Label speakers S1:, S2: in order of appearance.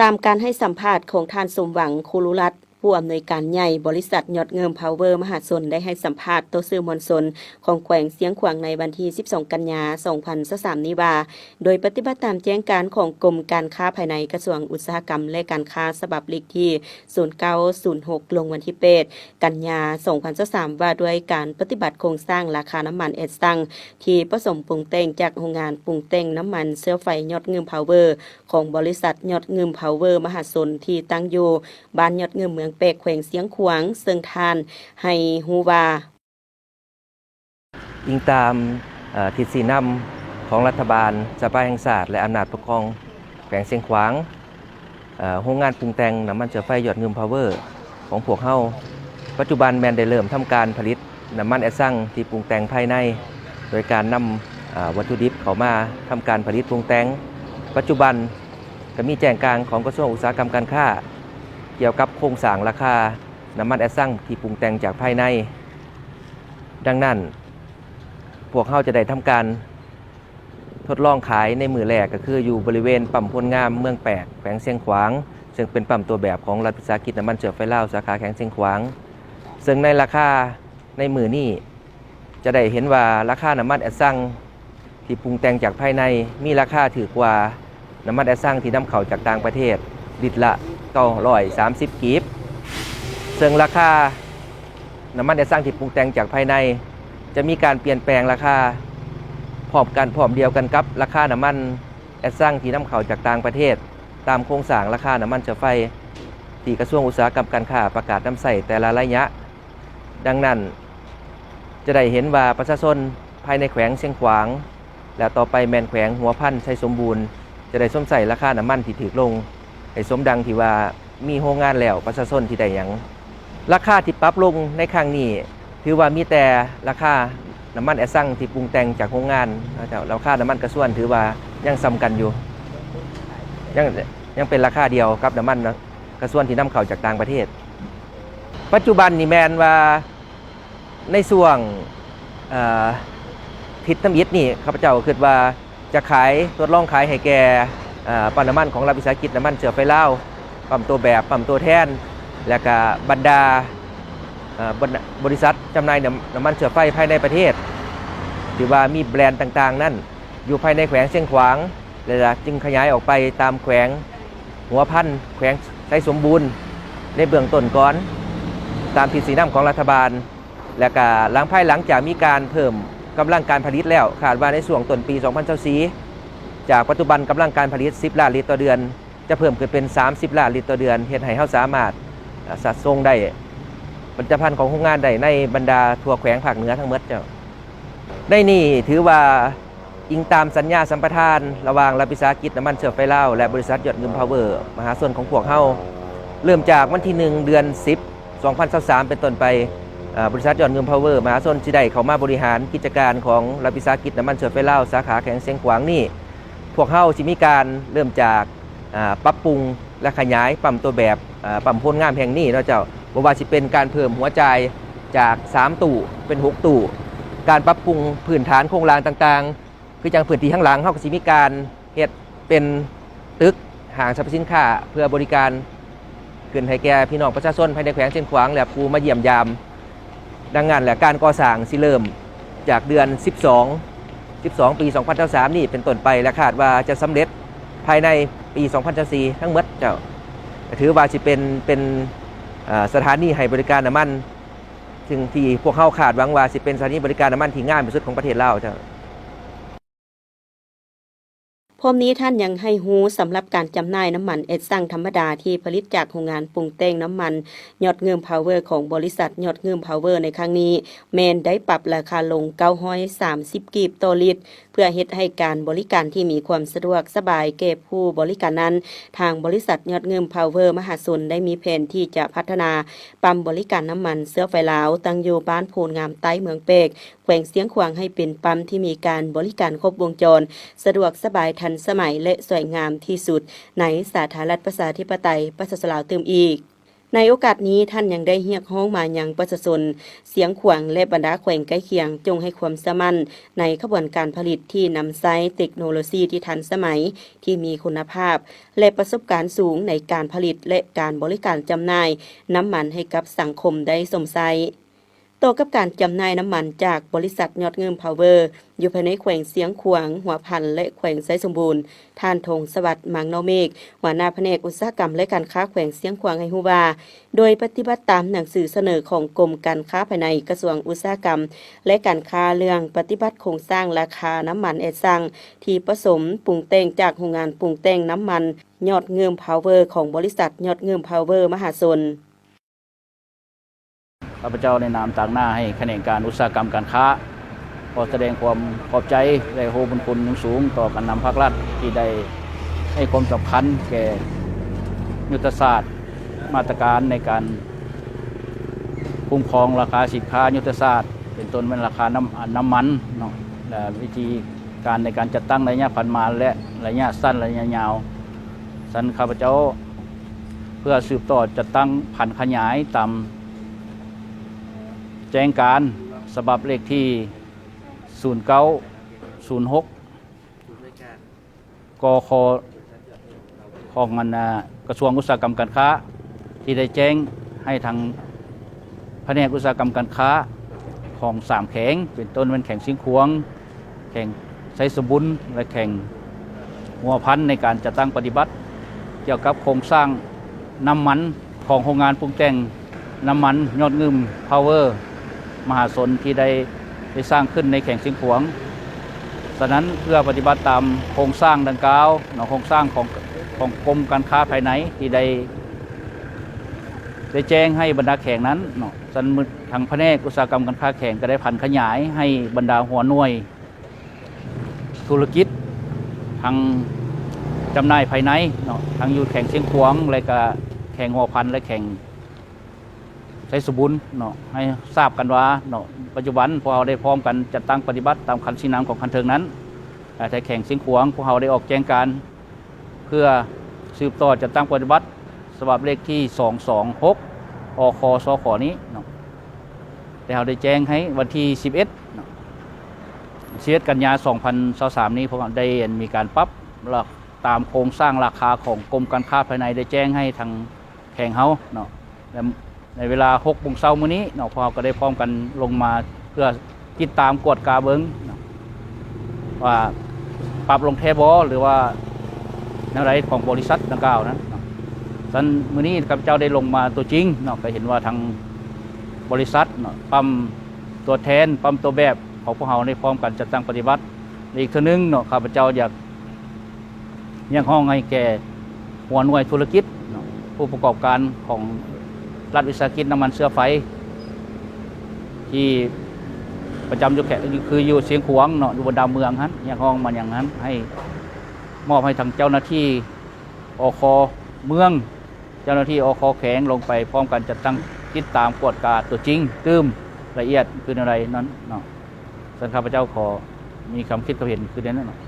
S1: ตามการให้สัมภาษณ์ของทานสมหวังคูรุรัตน์ ผู้อำนวยการใหญ่บริษัทยอดเงิมพาวเวอร์มหาชนได้ให้สัมภาษณ์ต่อสื่อมวลชนของแขวงเสียงขวางในวันที่ 12 กันยา 2023นี้ว่า โดยปฏิบัติตามแจ้งการของกรมการค้าภายในกระทรวงอุตสาหกรรม และการค้าฉบับเลขที่ 0906 ลงวันที่8กันยา 2023 ว่าด้วยการปฏิบัติโครงสร้างราคาน้ำมันเอสตังที่ผสมปรุงแต่งจากโรงงานปรุงแต่งน้ำมันเสื้อไฟยอดเงิมพาวเวอร์ของบริษัทยอดเงิมพาวเวอร์มหาชนที่ตั้งอยู่บ้านยอดเงิมเมืองเปกแขวงเสียงขวางเซิงทาน ให้ฮูวา
S2: อิงตามทิศสีนำของรัฐบาลสภาแห่งศาสตร์และอำนาจปกครองแขวงเชียงขวางเอ่อโรงงานปรุงแต่งน้ำมันเชื้อไฟหยอดเงิมพาวเวอร์ของพวกเฮาปัจจุบันแมนได้เริ่มทำการผลิตน้ำมันแอซังที่ปรุงแต่งภายใน โดยการนำอ่าวัตถุดิบเข้ามาทำการผลิตปรุงแต่ง ปัจจุบันก็มีแจ้งการของกระทรวงอุตสาหกรรมการค้า เกี่ยวกับโครงสร้างราคาน้ำมันแอสซังที่ปรุงแต่งจากภายใน ดังนั้น พวกเขาจะได้ทำการทดลองขายในมือแรกก็คืออยู่บริเวณปั๊มพลงามเมืองแปกแขวงเชียงขวาง ซึ่งเป็นปั๊มตัวแบบของรัฐวิสาหกิจน้ำมันเชื้อไฟลาวสาขาแขวงเชียงขวาง ซึ่งในราคาในมือนี้จะได้เห็นว่าราคาน้ำมันแอสซังที่ปรุงแต่งจากภายในมีราคาถือกว่าน้ำมันแอสซังที่นำเข้าจากต่างประเทศลิตรละ 930กีบซึ่งราคาน้ำมันแอสซังที่ปรุงแต่งจากภายใน จะมีการเปลี่ยนแปลงราคาพร้อมกันพร้อมเดียวกันกับราคาน้ำมันแอสซังที่นำเข้าจากต่างประเทศ ตามโครงสร้างราคาน้ำมันเชื้อไฟ ที่กระทรวงอุตสาหกรรมการค้าประกาศนำใส่แต่ละระยะ ดังนั้นจะได้เห็นว่าประชาชนภายในแขวงเชียงขวาง และต่อไปแมนแขวงหัวพันธ์ชัยสมบูรณ์ จะได้สมใส่ราคาน้ำมันที่ถือลง ให้สมดังที่ว่ามีโรงงานแล้วประชาชนที่ได้หยังราคาที่ปรับลงในครั้งนี้ถือว่ามีแต่ราคาน้ำมันแอสซังที่ปรุงแต่งจากโรงงานนะครับราคาน้ำมันกระส่วนถือว่ายังซ้ำกันอยู่ยังยังเป็นราคาเดียวกับน้ำมันกระส่วนที่นำเข้าจากต่างประเทศ ปัจจุบันนี่แมนว่าในส่วงทิศน้ำยิดนี่ข้าพเจ้าคิดว่าจะขายทดลองขายให้แก่ ปั๊มน้ำมันของรัฐวิสาหกิจน้ำมันเชื้อไฟเลาปั๊มตัวแบบปั๊มตัวแทน และก็บรรดาบริบริษัทจำหน่ายน้ำมันเชื้อไฟภายในประเทศที่ว่ามีแบรนด์ต่างๆ นั่นอยู่ภายในแขวงเชียงขวางแลยละจึงขยายออกไปตามแขวงหัวพันแขวงไชสมบูรณ์ ในเบื้องต้นก่อน ตามทิศสีน้ำของรัฐบาล และก็หลังภายหลังจากมีการเพิ่มกำลังการผลิตแล้วคาดว่าในช่วงต้นปี 2024 จากปัจจุบันกำลังการผลิต 10 ล้านลิตรต่อเดือน จะเพิ่มขึ้นเป็น 30 ล้านลิตรต่อเดือนเฮ็ดให้เฮาสามารถเอ่อสัดส่งได้ผลิตภัณฑ์ของโรงงานใดในบรรดาทั่วแขวงภาคเหนือทั้งหมดเจ้าได้นี่ถือว่าอิงตามสัญญาสัมปทาน ระหว่างรัฐวิสาหกิจน้ำมันเชื้อไฟเลาและบริษัทยอดเงินพาวเวอร์ มหาส่วนของพวกเฮาเริ่มจากวันที่ 1 เดือน 10 2023 เป็นต้นไปบริษัทยอดเงินพาวเวอร์มหาส่วนที่ได้เข้ามาบริหารกิจการของรัฐวิสาหกิจน้ำมันเชื้อไฟเลาสาขาแข็งเสียงขวางนี่ พวกเฮาสิมีการเริ่มจากปรับปรุงและขยายปั๊มตัวแบบปั๊มโพลงามแห่งนี้เนาะเจ้าบ่ว่าสิเป็นการเพิ่มหัวใจายจาก 3 ตู้เป็น 6 ตู้ การปรับปรุงพื้นฐานโครงรางต่างๆ คือจังพื้นที่ข้างหลังเฮาก็สิมีการเฮ็ดเป็นตึกห้างสรรพสินค้าเพื่อบริการขึ้นให้แก่พี่น้องประชาชนภายในแขวงเชียงขวางและผู้มาเยี่ยมยาม ดังนั้นแหละการก่อสร้างสิเริ่มจากเดือน 12 12 ปี 2023นี่เป็นต้นไปและคาดว่าจะสำเร็จภายในปี 2024ทั้งหมดเจ้าถือว่าจะเป็นเป็นสถานีให้บริการน้ำมันซึ่งที่พวกเขาคาดหวังว่าสิเป็นสถานีบริการน้ำมันที่ง่ายที่สุดของประเทศลาวเจ้า
S1: พร้อมนี้ท่านยังให้หูสำหรับการจำหน่ายน้ำมันเอสซังธรรมดาที่ผลิตจากโรงงานปรุงแต่งน้ำมันยอดเงิมพาวเวอร์ของบริษัทยอดเงิมพาวเวอร์ในครั้งนี้ แมนได้ปรับราคาลง 930 กีบต่อลิตร พื่อเฮ็ดให้การบริการที่มีความสะดวกสบายแก่ผู้บริการนั้น ทางบริษัทยอดเงิมพาวเวอร์มหาชนได้มีแผนที่จะพัฒนาปั๊มบริการน้ำมันเสื้อไฟลาว ตั้งอยู่บ้านโพนงามใต้เมืองเปกแขวงเสียงขวางให้เป็นปั๊มที่มีการบริการครบวงจร สะดวกสบายทันสมัยและสวยงามที่สุด ในสาธารณรัฐประชาธิปไตยประชาชนลาวเติมอีก ในโอกาสนี้ท่านยังได้เรียกร้องมายังประชาชนเสียงขวางและบรรดาแขวงใกล้เคียง จงให้ความสมั่นในขบวนการผลิตที่นำใช้เทคโนโลยีที่ทันสมัยที่มีคุณภาพ และประสบการณ์สูงในการผลิตและการบริการจำหน่าย น้ำมันให้กับสังคมได้สมใจ ต่อกับการจำหน่ายน้ำมันจากบริษัทยอดเงิมพาวเวอร์ อยู่ภายในแขวงเสียงขวาง หัวพันและแขวงไซสมบูรณ์ท่านธงสวัสดิ์มังนอเมฆหัวหน้าแผนกอุตสาหกรรมและการค้าแขวงเสียงขวางให้ฮู้ว่าโดยปฏิบัติตามหนังสือเสนอของกรมการค้าภายในกระทรวงอุตสาหกรรม และการค้าเรื่องปฏิบัติโครงสร้างราคาน้ำมันแอดซังที่ผสมปรุงแต่งจากโรงงานปรุงแต่งน้ำมันยอดเงิมพาวเวอร์ ของบริษัทยอดเงิมพาวเวอร์ มหาชน
S3: ข้าพเจ้าในนามต่างหน้าให้คะแขนการอุตสาหกรรมการค้า ขอแสดงความขอบใจและโหบุญคุณอย่าสูงต่อการนำภาครัฐที่ได้ให้ความสำคัญแก่ยุทธศาสตร์ มาตรการในการคุ้มครองราคาสินค้ายุทธศาสตร์ เป็นต้นเป็นราคาน้ำน้ำมันเนาะและวิธีการในการจัดตั้งระยะพันมาและระยะสั้นระยะยาว สันข้าพเจ้า เพื่อสืบต่อจัดตั้งพันขยายตาม แจ้งการฉบับเลขที่ 0906กคของงานกระทรวงอุตสาหกรรมการค้า ที่ได้แจ้งให้ทางแผนกอุตสาหกรรมการค้าของสามแข็งเป็นต้นเป็นแข่งสิงขวง แข่งไซสบุญและแข่งหัวพันในการจัดตั้งปฏิบัติ เกี่ยวกับโครงสร้างน้ำมันของโรงงานปรุงแต่งน้ำมันยอดเงิมพาวเวอร์ มหาชนที่ได้ได้สร้างขึ้นในแข่งสิงขวงฉะนั้นเพื่อปฏิบัติตามโครงสร้างดังกล่าวเนโครงสร้างของของกรมการค้าภายในที่ได้ได้แจ้งให้บรรดาแข่งนั้นเนาะสันมือทางแผนกอุตสาหกรรมการค้าแข่งก็ได้พันขยายให้บรรดาหัวหน่วย ธุรกิจทางจำหน่ายภายในเนาะทางอยู่แข่งเชียงขวงและก็แข่งหัวพันและแข่ง ใช้สมบุญเนาะให้ทราบกันว่าเนาะปัจจุบันพวกเราได้พร้อมกันจัดตั้งปฏิบัติตามคันสีน้ำของคันเทิงนั้นแต่แข่งสิงขวงพวกเราได้ออกแจ้งการ เพื่อสืบต่อจัดตั้งปฏิบัติฉบับเลขที่ 226อคสขอนี้เนาะแต่เราได้แจ้งให้วันที่ 11เนาะ11กันยา 2023 นี้พวกเราได้มีการปรับราคาตามโครงสร้างราคาของกรมการค้าภายในได้แจ้งให้ทางแข่งเฮาเนาะและ ในเวลา6โมงเช้ามื้อนี้เนาะพวกเราก็ได้พร้อมกันลงมาเพื่อติดตามกวดกาเบิงว่าปรับลงเทบอหรือว่าอะไรของบริษัทดังกล่าวนั้นสันมื้อนี้ข้าพเจ้าได้ลงมาตัวจริงเนาะก็เห็นว่าทางบริษัทเนาะปั๊มตัวแทนปั๊มตัวแบบของพวกเราได้พร้อมกันจัดตั้งปฏิบัติอีกเท่านึงเนาะข้าพเจ้าอยากยังห้องให้แก่หัวหน่วยธุรกิจผู้ประกอบการของ รัฐวิสาหกิจน้ำมันเสื้อไฟ ที่ประจำอยู่แค่คืออยู่เสียงขวงเนาะอยู่บนดาวเมืองฮะอย่างห้องมันอย่างนั้น ให้มอบให้ทางเจ้าหน้าที่อคเมือง เจ้าหน้าที่อคแข็งลงไปพร้อมกันจัดตั้งติดตามกวดการตัวจริง ตืมละเอียดคืออะไรนั้นเนาะสันข้าพเจ้าขอมีคำคิดความเห็นคือเด่นนั้นเนาะ